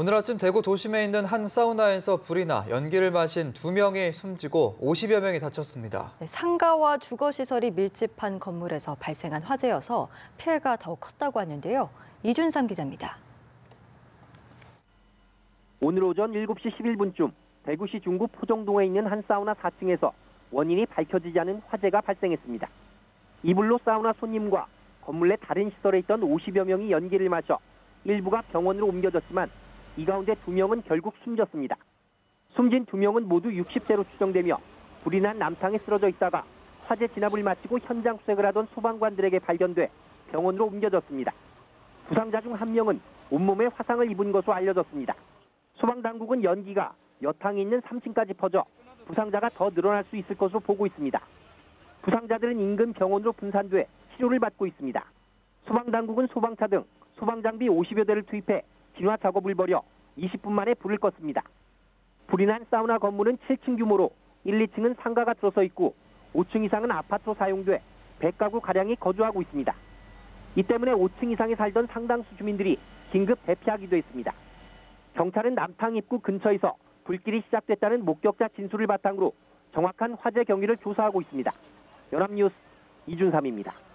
오늘 아침 대구 도심에 있는 한 사우나에서 불이 나 연기를 마신 두 명이 숨지고 50여 명이 다쳤습니다. 네, 상가와 주거시설이 밀집한 건물에서 발생한 화재여서 피해가 더욱 컸다고 하는데요. 이준삼 기자입니다. 오늘 오전 7시 11분쯤 대구시 중구 포정동에 있는 한 사우나 4층에서 원인이 밝혀지지 않은 화재가 발생했습니다. 이불로 사우나 손님과 건물 내 다른 시설에 있던 50여 명이 연기를 마셔 일부가 병원으로 옮겨졌지만 이 가운데 두 명은 결국 숨졌습니다. 숨진 두 명은 모두 60대로 추정되며 불이 난 남탕에 쓰러져 있다가 화재 진압을 마치고 현장 수색을 하던 소방관들에게 발견돼 병원으로 옮겨졌습니다. 부상자 중 한 명은 온몸에 화상을 입은 것으로 알려졌습니다. 소방당국은 연기가 여탕에 있는 3층까지 퍼져 부상자가 더 늘어날 수 있을 것으로 보고 있습니다. 부상자들은 인근 병원으로 분산돼 치료를 받고 있습니다. 소방당국은 소방차 등 소방장비 50여 대를 투입해 진화 작업을 벌여 20분 만에 불을 껐습니다. 불이 난 사우나 건물은 7층 규모로 1, 2층은 상가가 들어서 있고 5층 이상은 아파트로 사용돼 100가구 가량이 거주하고 있습니다. 이 때문에 5층 이상에 살던 상당수 주민들이 긴급 대피하기도 했습니다. 경찰은 남탕 입구 근처에서 불길이 시작됐다는 목격자 진술을 바탕으로 정확한 화재 경위를 조사하고 있습니다. 연합뉴스 이준삼입니다.